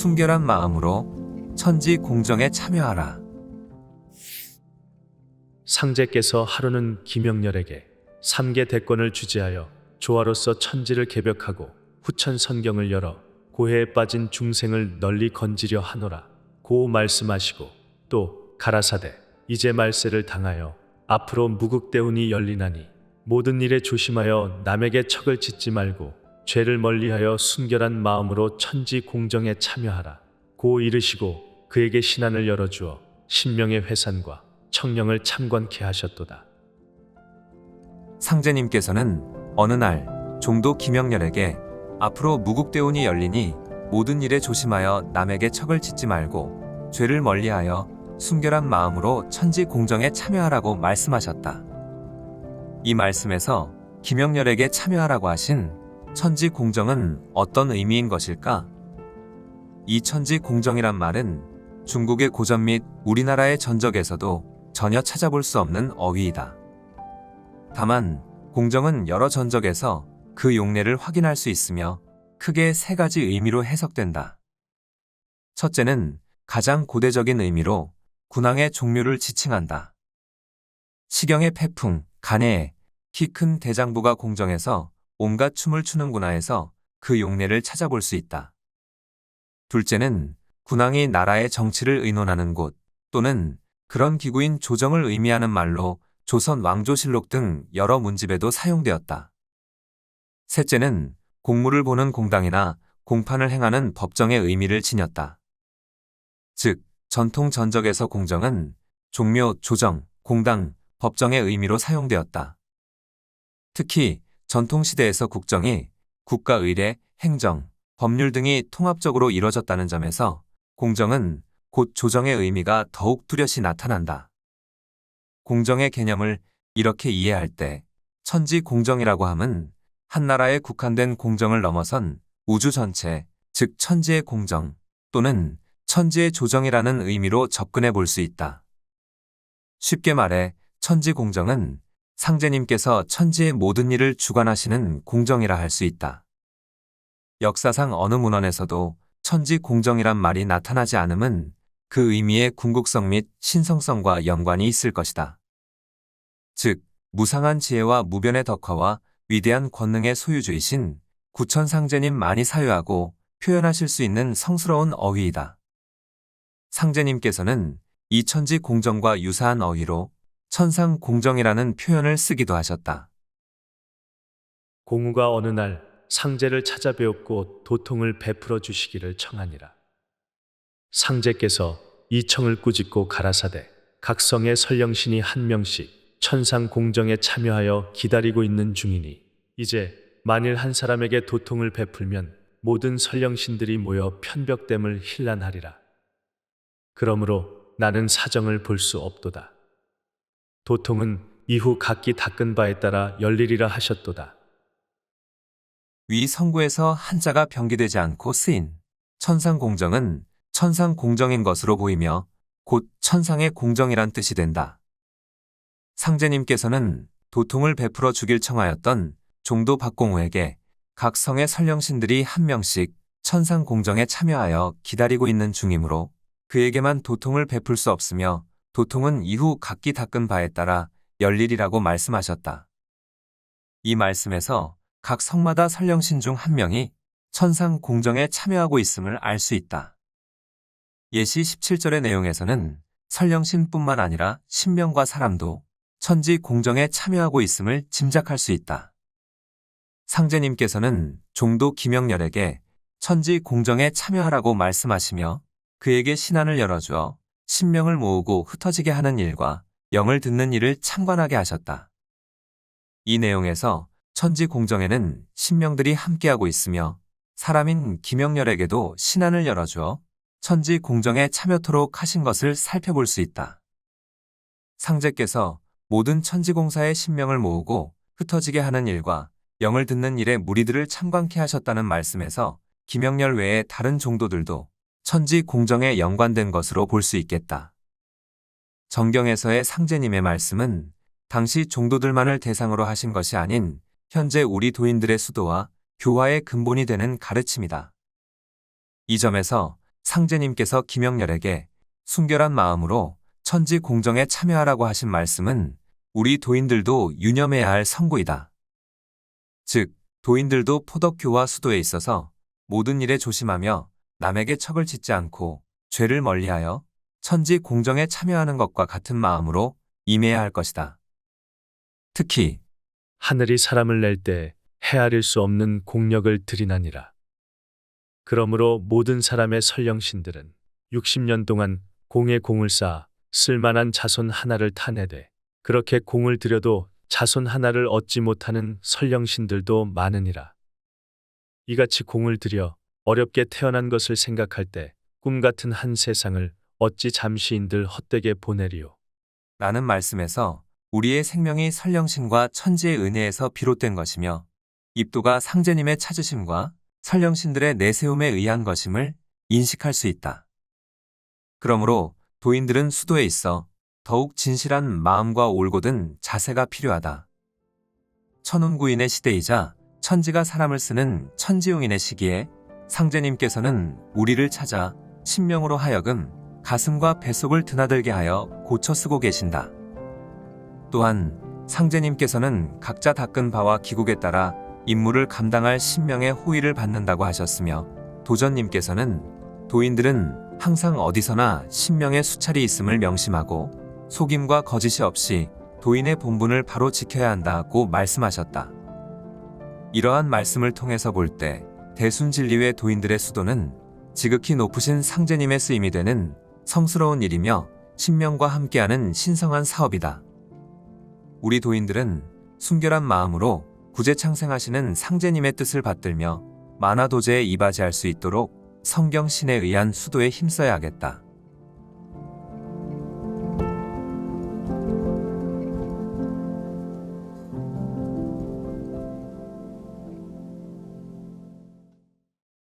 순결한 마음으로 천지 공정에 참여하라. 상제께서 하루는 김영렬에게 삼계 대권을 주재하여 조화로서 천지를 개벽하고 후천 선경을 열어 고해에 빠진 중생을 널리 건지려 하노라 고 말씀하시고 또 가라사대 이제 말세를 당하여 앞으로 무국대운이 열리나니 모든 일에 조심하여 남에게 척을 짓지 말고 죄를 멀리하여 순결한 마음으로 천지 공정에 참여하라 고 이르시고 그에게 신안을 열어주어 신명의 회산과 청령을 참관케 하셨도다. 상제님께서는 어느 날 종도 김영렬에게 앞으로 무국대운이 열리니 모든 일에 조심하여 남에게 척을 짓지 말고 죄를 멀리하여 순결한 마음으로 천지 공정에 참여하라고 말씀하셨다. 이 말씀에서 김영렬에게 참여하라고 하신 천지 공정은 어떤 의미인 것일까? 이 천지 공정이란 말은 중국의 고전 및 우리나라의 전적에서도 전혀 찾아볼 수 없는 어휘이다. 다만 공정은 여러 전적에서 그 용례를 확인할 수 있으며 크게 세 가지 의미로 해석된다. 첫째는 가장 고대적인 의미로 군왕의 종류를 지칭한다. 시경의 태풍, 간해에 키 큰 대장부가 공정해서 온갖 춤을 추는구나에서 그 용례를 찾아볼 수 있다. 둘째는 군왕이 나라의 정치를 의논하는 곳 또는 그런 기구인 조정을 의미하는 말로 조선 왕조실록 등 여러 문집에도 사용되었다. 셋째는 공무를 보는 공당이나 공판을 행하는 법정의 의미를 지녔다. 즉, 전통 전적에서 공정은 종묘, 조정, 공당, 법정의 의미로 사용되었다. 특히 전통시대에서 국정이 국가 의례, 행정, 법률 등이 통합적으로 이뤄졌다는 점에서 공정은 곧 조정의 의미가 더욱 뚜렷이 나타난다. 공정의 개념을 이렇게 이해할 때 천지 공정이라고 함은 한 나라에 국한된 공정을 넘어선 우주 전체, 즉 천지의 공정 또는 천지의 조정이라는 의미로 접근해 볼 수 있다. 쉽게 말해 천지 공정은 상제님께서 천지의 모든 일을 주관하시는 공정이라 할 수 있다. 역사상 어느 문헌에서도 천지 공정이란 말이 나타나지 않음은 그 의미의 궁극성 및 신성성과 연관이 있을 것이다. 즉, 무상한 지혜와 무변의 덕화와 위대한 권능의 소유주이신 구천상제님 많이 사유하고 표현하실 수 있는 성스러운 어휘이다. 상제님께서는 이 천지 공정과 유사한 어휘로 천상 공정이라는 표현을 쓰기도 하셨다. 공우가 어느 날 상제를 찾아뵈었고 도통을 베풀어 주시기를 청하니라. 상제께서 이 청을 꾸짖고 가라사대 각 성의 설령신이 한 명씩 천상 공정에 참여하여 기다리고 있는 중이니 이제 만일 한 사람에게 도통을 베풀면 모든 설령신들이 모여 편벽됨을 힐난하리라. 그러므로 나는 사정을 볼 수 없도다. 도통은 이후 각기 닦은 바에 따라 열리리라 하셨도다. 위 성구에서 한자가 병기되지 않고 쓰인 천상 공정은 천상 공정인 것으로 보이며 곧 천상의 공정이란 뜻이 된다. 상제님께서는 도통을 베풀어 주길 청하였던 종도 박공우에게 각 성의 설령신들이 한 명씩 천상 공정에 참여하여 기다리고 있는 중이므로 그에게만 도통을 베풀 수 없으며 도통은 이후 각기 닦은 바에 따라 열리리라고 말씀하셨다. 이 말씀에서 각 성마다 설령신 중 한 명이 천상 공정에 참여하고 있음을 알 수 있다. 예시 17절의 내용에서는 설령신뿐만 아니라 신명과 사람도 천지 공정에 참여하고 있음을 짐작할 수 있다. 상제님께서는 종도 김영렬에게 천지 공정에 참여하라고 말씀하시며 그에게 신안을 열어주어 신명을 모으고 흩어지게 하는 일과 영을 듣는 일을 참관하게 하셨다. 이 내용에서 천지 공정에는 신명들이 함께하고 있으며 사람인 김영렬에게도 신안을 열어주어 천지 공정에 참여토록 하신 것을 살펴볼 수 있다. 상제께서 모든 천지공사의 신명을 모으고 흩어지게 하는 일과 영을 듣는 일에 무리들을 참관케 하셨다는 말씀에서 김영렬 외에 다른 종도들도 천지 공정에 연관된 것으로 볼 수 있겠다. 정경에서의 상제님의 말씀은 당시 종도들만을 대상으로 하신 것이 아닌 현재 우리 도인들의 수도와 교화의 근본이 되는 가르침이다. 이 점에서 상제님께서 김영렬에게 순결한 마음으로 천지 공정에 참여하라고 하신 말씀은 우리 도인들도 유념해야 할 성구이다. 즉, 도인들도 포덕교와 수도에 있어서 모든 일에 조심하며 남에게 척을 짓지 않고 죄를 멀리하여 천지 공정에 참여하는 것과 같은 마음으로 임해야 할 것이다. 특히 하늘이 사람을 낼 때 헤아릴 수 없는 공력을 들이나니라. 그러므로 모든 사람의 설령신들은 60년 동안 공에 공을 쌓아 쓸만한 자손 하나를 타내되 그렇게 공을 들여도 자손 하나를 얻지 못하는 설령신들도 많으니라. 이같이 공을 들여 어렵게 태어난 것을 생각할 때 꿈 같은 한 세상을 어찌 잠시인들 헛되게 보내리요. 라는 말씀에서 우리의 생명이 설령신과 천지의 은혜에서 비롯된 것이며 입도가 상제님의 찾으심과 설령신들의 내세움에 의한 것임을 인식할 수 있다. 그러므로 도인들은 수도에 있어 더욱 진실한 마음과 올곧은 자세가 필요하다. 천운구인의 시대이자 천지가 사람을 쓰는 천지용인의 시기에 상제님께서는 우리를 찾아 신명으로 하여금 가슴과 뱃속을 드나들게 하여 고쳐 쓰고 계신다. 또한 상제님께서는 각자 닦은 바와 기국에 따라 임무를 감당할 신명의 호의를 받는다고 하셨으며 도전님께서는 도인들은 항상 어디서나 신명의 수찰이 있음을 명심하고 속임과 거짓이 없이 도인의 본분을 바로 지켜야 한다고 말씀하셨다. 이러한 말씀을 통해서 볼 때 대순진리회 도인들의 수도는 지극히 높으신 상제님의 쓰임이 되는 성스러운 일이며 신명과 함께하는 신성한 사업이다. 우리 도인들은 순결한 마음으로 구제 창생하시는 상제님의 뜻을 받들며 만화도제에 이바지할 수 있도록 성경 신에 의한 수도에 힘써야 하겠다.